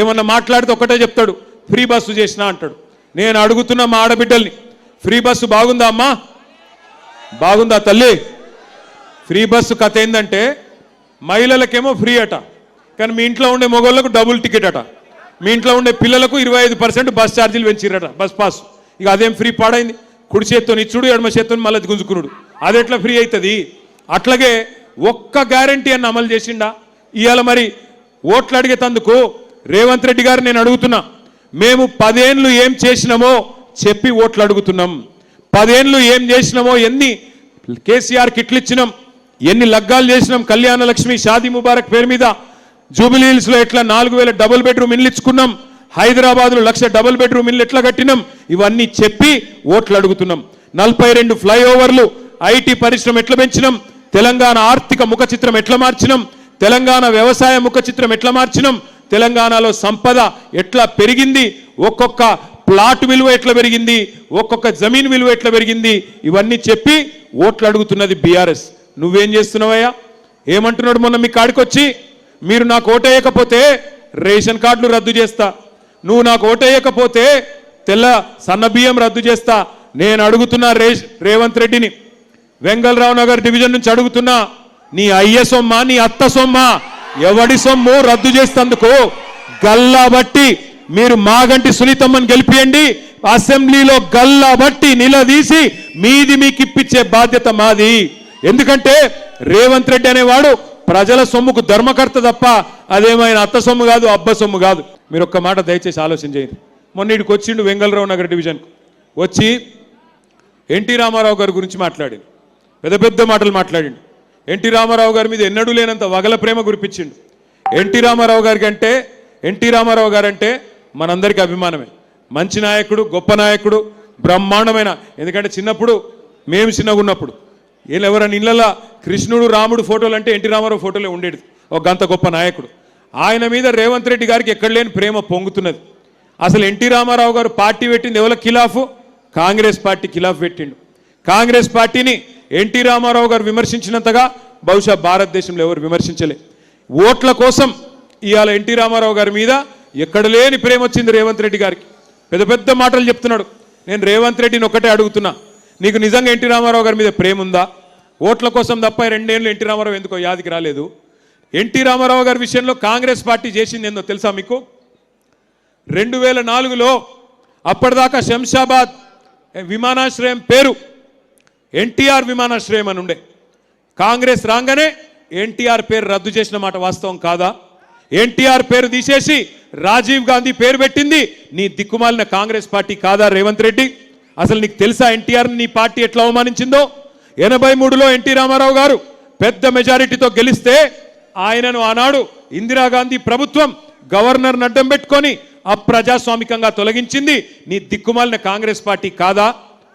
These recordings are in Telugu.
ఏమన్నా మాట్లాడితే ఒకటే చెప్తాడు ఫ్రీ బస్సు చేసినా అంటాడు. నేను అడుగుతున్న మా ఆడబిడ్డల్ని ఫ్రీ బస్సు బాగుందా అమ్మా? బాగుందా తల్లి. ఫ్రీ బస్సు కథ ఏంటంటే మహిళలకేమో ఫ్రీ అట కానీ మీ ఇంట్లో ఉండే మగవాళ్ళకు డబుల్ టికెట్ అట. మీ ఇంట్లో ఉండే పిల్లలకు ఇరవై ఐదు పర్సెంట్ బస్ ఛార్జీలు పెంచిరట బస్ పాస్. ఇక అదేం ఫ్రీ పాడైంది? కుడి చేత్తో ఇచ్చుడు ఎడమ చేత్తో మళ్ళీ గుంజుకునుడు. అది ఎట్లా ఫ్రీ అవుతుంది అట్లాగే ఒక్క గ్యారంటీ అన్న అమలు చేసిండా? ఇవాళ మరి ఓట్లు అడిగేతందుకు రేవంత్ రెడ్డి గారు నేను అడుగుతున్నా మేము పదేళ్ళు ఏం చేసినామో చెప్పి ఓట్లు అడుగుతున్నాం. పదేళ్ళు ఏం చేసినామో ఎన్ని కేసీఆర్ కిట్లు ఇచ్చినాం ఎన్ని లగ్గాలు చేసినాం కళ్యాణ లక్ష్మి షాదీ ముబారక్ పేరు మీద జూబిలీ ఎట్లా నాలుగు వేల డబుల్ బెడ్రూమ్ ఇల్లు ఇచ్చుకున్నాం హైదరాబాద్లో లక్ష డబుల్ బెడ్రూమ్ ఇల్లు ఎట్లా కట్టినాం ఇవన్నీ చెప్పి ఓట్లు అడుగుతున్నాం. నలభై రెండు ఫ్లైఓవర్లు ఐటీ పరిశ్రమ ఎట్లా పెంచినాం తెలంగాణ ఆర్థిక ముఖ చిత్రం ఎట్లా మార్చినాం తెలంగాణ వ్యవసాయ ముఖ చిత్రం ఎట్లా మార్చినాం తెలంగాణలో సంపద ఎట్లా పెరిగింది? ఒక్కొక్క ప్లాట్ విలువ ఎట్లా పెరిగింది? ఒక్కొక్క జమీన్ విలువ ఎట్లా పెరిగింది? ఇవన్నీ చెప్పి ఓట్లు అడుగుతున్నది బీఆర్ఎస్. నువ్వేం చేస్తున్నావయ్యా? ఏమంటున్నాడు మొన్న మీ కాడికొచ్చి? మీరు నాకు ఓటేయకపోతే రేషన్ కార్డులు రద్దు చేస్తా. నువ్వు నాకు ఓటేయకపోతే తెల్ల సన్న బియ్యం రద్దు చేస్తా. నేను అడుగుతున్నా రే రేవంత్ రెడ్డిని. వెంగళరావు నగర్ డివిజన్ నుంచి అడుగుతున్నా. నీ అయ్య సొమ్మ నీ అత్త సొమ్మ. ఎవడి సొమ్ము రద్దు చేస్తందుకు? గల్లా బట్టి. మీరు మాగంటి సునీతమ్మని గెలిపియండి. అసెంబ్లీలో గల్లా బట్టి నిలదీసి మీది మీకు ఇప్పించే బాధ్యత మాది. ఎందుకంటే రేవంత్ రెడ్డి అనేవాడు ప్రజల సొమ్ముకు ధర్మకర్త తప్ప అదేమైనా అత్త సొమ్ము కాదు అబ్బ సొమ్ము కాదు. మీరు ఒక్క మాట దయచేసి ఆలోచన చేయండి మొన్న ఇడికి వచ్చిండు వెంగళరావు నగర్ డివిజన్ వచ్చి ఎన్టీ రామారావు గారి గురించి మాట్లాడిండు. పెద్ద పెద్ద మాటలు మాట్లాడిండు. ఎన్టీ రామారావు గారి మీద ఎన్నడూ లేనంత వగల ప్రేమ కురిపించిండు. ఎన్టీ రామారావు గారికి అంటే ఎన్టీ రామారావు గారంటే మనందరికీ అభిమానమే. మంచి నాయకుడు గొప్ప నాయకుడు బ్రహ్మాండమైన. ఎందుకంటే చిన్నప్పుడు మేము చిన్నగా ఉన్నప్పుడు వీళ్ళు ఎవరైనా ఇళ్ళల్లో కృష్ణుడు రాముడు ఫోటోలు అంటే ఎన్టీ రామారావు ఫోటోలే ఉండేది. ఒక గంత గొప్ప నాయకుడు. ఆయన మీద రేవంత్ రెడ్డి గారికి ఎక్కడ లేని ప్రేమ పొంగుతున్నది. అసలు ఎన్టీ రామారావు గారు పార్టీ పెట్టింది ఎవరి ఖిలాఫు? కాంగ్రెస్ పార్టీ ఖిలాఫ్ పెట్టిండు. కాంగ్రెస్ పార్టీని ఎన్టీ రామారావు గారు విమర్శించినంతగా బహుశా భారతదేశంలో ఎవరు విమర్శించలే. ఓట్ల కోసం ఇవాళ ఎన్టీ రామారావు గారి మీద ఎక్కడ లేని ప్రేమ వచ్చింది రేవంత్ రెడ్డి గారికి. పెద్ద పెద్ద మాటలు చెప్తున్నాడు. నేను రేవంత్ రెడ్డిని ఒక్కటే అడుగుతున్నా. నీకు నిజంగా ఎన్టీ రామారావు గారి మీద ప్రేమ ఉందా? ఓట్ల కోసం తప్ప రెండేళ్ళు ఎన్టీ రామారావు ఎందుకో యాదికి రాలేదు. ఎన్టీ రామారావు గారి విషయంలో కాంగ్రెస్ పార్టీ చేసింది ఏందో తెలుసా మీకు? రెండు వేల నాలుగులో అప్పటిదాకా శంషాబాద్ విమానాశ్రయం పేరు ఎన్టీఆర్ విమానాశ్రయం అని ఉండే. కాంగ్రెస్ రాగానే ఎన్టీఆర్ పేరు రద్దు చేసిన మాట వాస్తవం కాదా? ఎన్టీఆర్ పేరు తీసేసి రాజీవ్ గాంధీ పేరు పెట్టింది నీ దిక్కుమాలిన కాంగ్రెస్ పార్టీ కాదా రేవంత్ రెడ్డి? అసలు నీకు తెలుసా ఎన్టీఆర్ నీ పార్టీ ఎట్లా అవమానించిందో? ఎనభై మూడులో ఎన్టీ రామారావు గారు పెద్ద మెజారిటీతో గెలిస్తే ఆయనను ఆనాడు ఇందిరాగాంధీ ప్రభుత్వం గవర్నర్ అడ్డం పెట్టుకొని అప్రజాస్వామికంగా తొలగించింది నీ దిక్కుమాలిన కాంగ్రెస్ పార్టీ కాదా?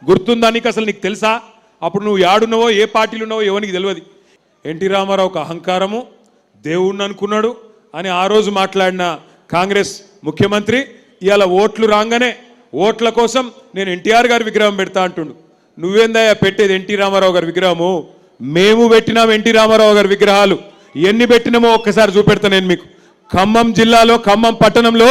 గుర్తుందా నీకు అసలు నీకు తెలుసా? అప్పుడు నువ్వు యాడున్నావో ఏ పార్టీలు ఉన్నావో ఎవరికి తెలియదు ఎన్టీ రామారావు ఒక అహంకారము దేవుణ్ణి అనుకున్నాడు అని ఆ రోజు మాట్లాడిన కాంగ్రెస్ ముఖ్యమంత్రి ఇవాళ ఓట్లు రాగానే ఓట్ల కోసం నేను ఎన్టీఆర్ గారి విగ్రహం పెడతా అంటుండు. నువ్వేందయ్యా పెట్టేది ఎన్టీ రామారావు గారి విగ్రహము? మేము పెట్టినాం ఎన్టీ రామారావు గారి విగ్రహాలు. ఎన్ని పెట్టినామో ఒక్కసారి చూపెడతా నేను మీకు. ఖమ్మం జిల్లాలో ఖమ్మం పట్టణంలో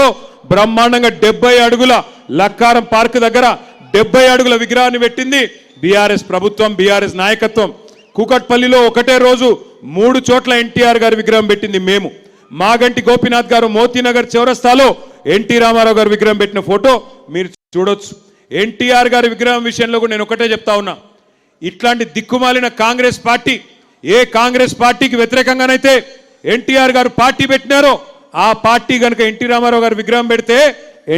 బ్రహ్మాండంగా డెబ్బై అడుగుల లక్కారం పార్క్ దగ్గర డెబ్బై అడుగుల విగ్రహాన్ని పెట్టింది బీఆర్ఎస్ ప్రభుత్వం బీఆర్ఎస్ నాయకత్వం. కూకట్పల్లిలో ఒకటే రోజు మూడు చోట్ల ఎన్టీఆర్ గారి విగ్రహం పెట్టింది మేము. మాగంటి గోపీనాథ్ గారు మోతీనగర్ చౌరస్తాలో ఎన్టీ రామారావు గారు విగ్రహం పెట్టిన ఫోటో మీరు చూడొచ్చు. ఎన్టీఆర్ గారి విగ్రహం విషయంలో కూడా నేను ఒకటే చెప్తా ఉన్నా. ఇట్లాంటి దిక్కుమాలిన కాంగ్రెస్ పార్టీ ఏ కాంగ్రెస్ పార్టీకి వ్యతిరేకంగానైతే ఎన్టీఆర్ గారు పార్టీ పెట్టినారో ఆ పార్టీ కనుక ఎన్టీ రామారావు గారు విగ్రహం పెడితే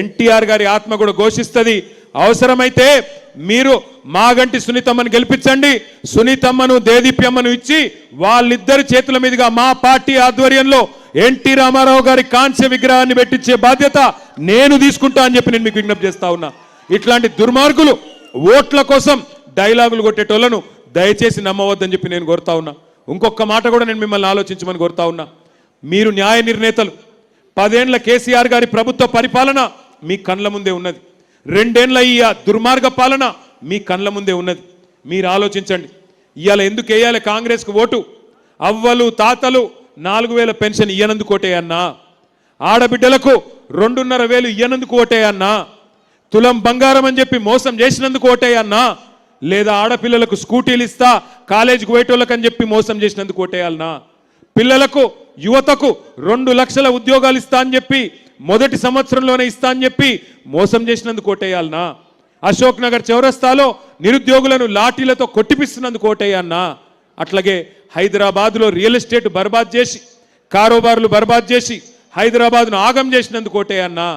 ఎన్టీఆర్ గారి ఆత్మ కూడా ఘోషిస్తుంది. అవసరమైతే మీరు మాగంటి సునీతమ్మను గెలిపించండి. సునీతమ్మను దేదీప్యమ్మను ఇచ్చి వాళ్ళిద్దరి చేతుల మీదుగా మా పార్టీ ఆధ్వర్యంలో ఎన్టీ రామారావు గారి కాంస్య విగ్రహాన్ని పెట్టించే బాధ్యత నేను తీసుకుంటా అని చెప్పి నేను మీకు విజ్ఞప్తి చేస్తా ఉన్నా. ఇట్లాంటి దుర్మార్గులు ఓట్ల కోసం డైలాగులు కొట్టేటోళ్ళను దయచేసి నమ్మవద్దని చెప్పి నేను కోరుతా ఉన్నా. ఇంకొక మాట కూడా నేను మిమ్మల్ని ఆలోచించమని కోరుతా ఉన్నా. మీరు న్యాయ నిర్ణేతలు. పదేండ్ల కేసీఆర్ గారి ప్రభుత్వ పరిపాలన మీ కండ్ల ముందే ఉన్నది. రెండేండ్ల ఈ దుర్మార్గ పాలన మీ కళ్ళ ముందే ఉన్నది. మీరు ఆలోచించండి. ఇవాళ ఎందుకు వేయాలి కాంగ్రెస్కు ఓటు? అవ్వలు తాతలు నాలుగు వేల పెన్షన్ ఇయ్యనందుకు ఓటే అన్నా? ఆడబిడ్డలకు రెండున్నర వేలు ఇయ్యనందుకు ఓటేయన్నా తులం బంగారం అని చెప్పి మోసం చేసినందుకు ఓటేయన్నా లేదా ఆడపిల్లలకు స్కూటీలు ఇస్తా కాలేజీకి పోయేటోళ్ళకి అని చెప్పి మోసం చేసినందుకు ఓటేయాలనా పిల్లలకు యువతకు రెండు లక్షల ఉద్యోగాలు ఇస్తా అని చెప్పి మొదటి సంవత్సరంలోనే ఇస్తా అని చెప్పి మోసం చేసినందుకు ఓటేయాలనా? అశోక్ నగర్ చౌరస్తాలో నిరుద్యోగులను లాఠీలతో కొట్టిపిస్తున్నందుకు ఓటేయాలనా? అట్లాగే హైదరాబాద్లో రియల్ ఎస్టేట్ బర్బాద్ చేసి కారోబార్లు బర్బాద్ చేసి హైదరాబాద్ను ఆగం చేసినందుకు ఓటేయన్నా